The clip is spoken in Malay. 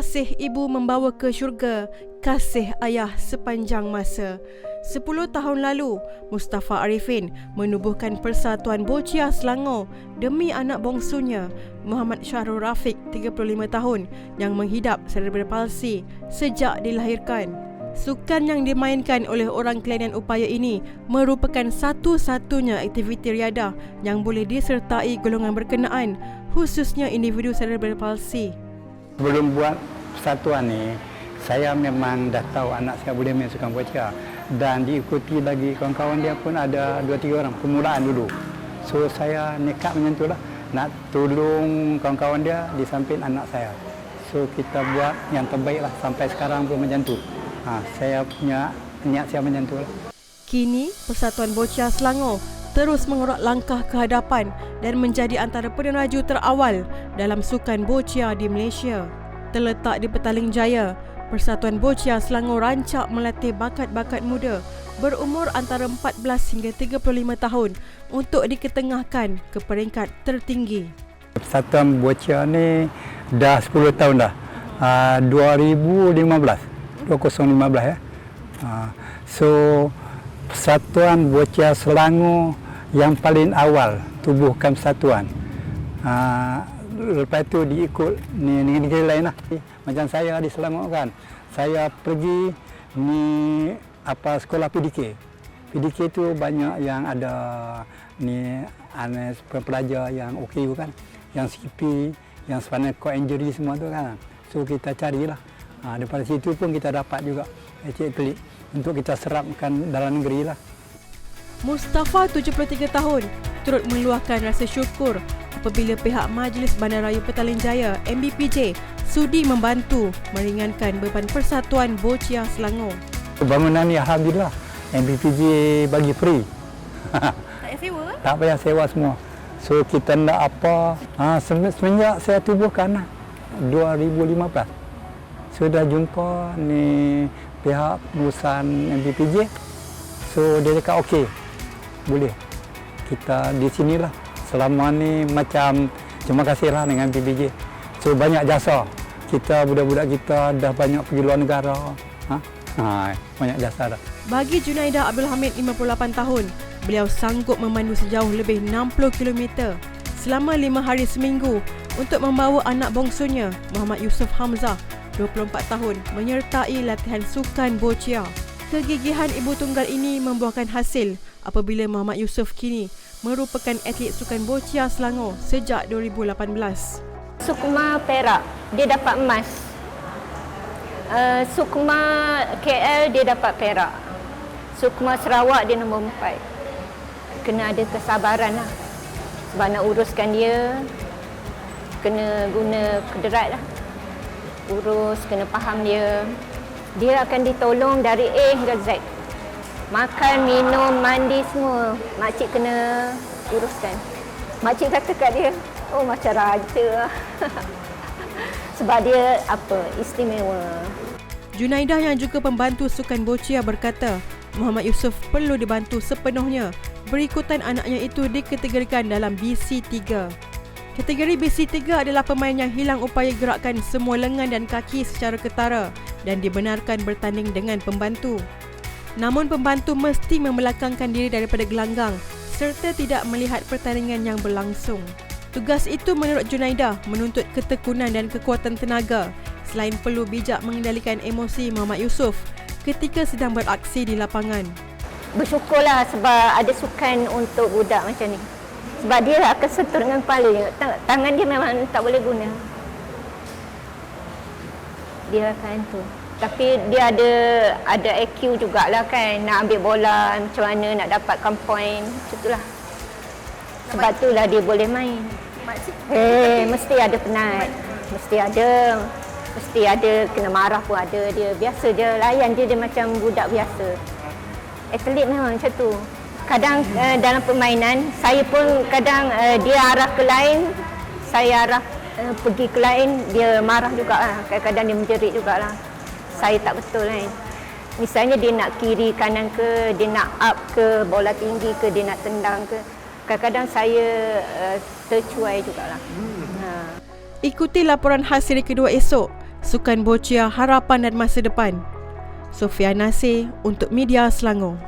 Kasih ibu membawa ke syurga, kasih ayah sepanjang masa. Sepuluh tahun lalu, Mustafa Arifin menubuhkan Persatuan Boccia Selangor demi anak bongsunya, Muhammad Syahrul Rafiq, 35 tahun, yang menghidap cerebral palsy sejak dilahirkan. Sukan yang dimainkan oleh orang kelainan upaya ini merupakan satu-satunya aktiviti riadah yang boleh disertai golongan berkenaan, khususnya individu cerebral palsy. Sebelum buat persatuan ni, saya memang dah tahu anak saya boleh main sukan bocah dan diikuti lagi kawan-kawan dia pun ada dua tiga orang permulaan dulu. So saya nekat macam tu lah nak tolong kawan-kawan dia di samping anak saya. So kita buat yang terbaik lah sampai sekarang pun macam tu. Ha, saya punya niat saya macam tu lah. Kini, Persatuan Boccia Selangor terus mengorak langkah ke hadapan dan menjadi antara peneraju terawal dalam sukan boccia di Malaysia. Terletak di Petaling Jaya, Persatuan Boccia Selangor rancak melatih bakat-bakat muda berumur antara 14 hingga 35 tahun untuk diketengahkan ke peringkat tertinggi. Persatuan Boccia ni dah 10 tahun dah. Uh, 2015. 2015 ya. Uh, so Persatuan Boccia Selangor yang paling awal tubuhkan persatuan. Uh, lepas tu diikut ni negeri lain lah. Macam saya di Selangor kan, saya pergi ni apa sekolah PDK. PDK tu banyak yang ada ni anes pelajar yang okey kan, yang CP, yang spinal cord injury semua tu kan. So kita carilah. Ha, daripada situ pun kita dapat juga atlet untuk kita serapkan dalam negeri lah. Mustafa 73 tahun turut meluahkan rasa syukur apabila pihak Majlis Bandaraya Petaling Jaya MBPJ sudi membantu meringankan beban Persatuan Boccia Selangor. Bangunan ni Alhamdulillah MBPJ bagi free. Tak payah sewa? Tak payah sewa semua. So kita nak apa, ha, semenjak saya tubuhkan lah, 2015. Sudah jumpa ni pihak perusahaan MBPJ. So dia cakap okey, boleh. Kita di sinilah selama ni macam terima kasihlah dengan PBJ. So banyak jasa. Kita budak-budak kita dah banyak pergi luar negara. Ha? Ha, banyak jasa dah. Bagi Junaidah Abdul Hamid 58 tahun, beliau sanggup memandu sejauh lebih 60 km selama 5 hari seminggu untuk membawa anak bongsunya Muhammad Yusuf Hamzah 24 tahun menyertai latihan sukan boccia. Kegigihan ibu tunggal ini membuahkan hasil apabila Muhammad Yusuf kini merupakan atlet sukan boccia Selangor sejak 2018. Sukma Perak, dia dapat emas. Uh, Sukma KL, dia dapat perak. Sukma Sarawak, dia nombor empat. Kena ada kesabaran lah. Sebab nak uruskan dia, kena guna kederat lah. Urus, kena faham dia. Dia akan ditolong dari A hingga Z makan, minum, mandi semua makcik kena uruskan. Makcik kata kat dia, oh macam raja lah. Sebab dia apa, istimewa. Junaidah yang juga pembantu sukan boccia berkata, Muhammad Yusof perlu dibantu sepenuhnya berikutan anaknya itu dikategorikan dalam BC3. Kategori BC3 adalah pemain yang hilang upaya gerakkan semua lengan dan kaki secara ketara dan dibenarkan bertanding dengan pembantu. Namun pembantu mesti membelakangkan diri daripada gelanggang serta tidak melihat pertandingan yang berlangsung. Tugas itu menurut Junaidah menuntut ketekunan dan kekuatan tenaga selain perlu bijak mengendalikan emosi Muhammad Yusof ketika sedang beraksi di lapangan. Bersyukurlah sebab ada sukan untuk budak macam ni. Sebab dia akan sentuh dengan kepala. Tangan dia memang tak boleh guna. Dia akan tu tapi dia ada ada IQ jugalah kan nak ambil bola macam mana nak dapatkan point macam itulah sebab itulah dia boleh main. eh mesti ada penat. Mesti ada. Mesti ada kena marah pun ada. Dia biasa dia layan dia dia macam budak biasa. Atlet memang macam tu. Kadang uh, dalam permainan saya pun kadang uh, dia arah ke lain saya arah uh, pergi ke lain dia marah juga lah kadang-kadang dia menjerit juga lah saya tak betul kan. Misalnya dia nak kiri kanan ke, dia nak up ke, bola tinggi ke, dia nak tendang ke. Kadang-kadang saya uh, tercuai jugalah. Hmm. Ha. Ikuti laporan khas siri kedua esok Sukan Boccia Harapan dan Masa Depan. Sofia Nasir untuk Media Selangor.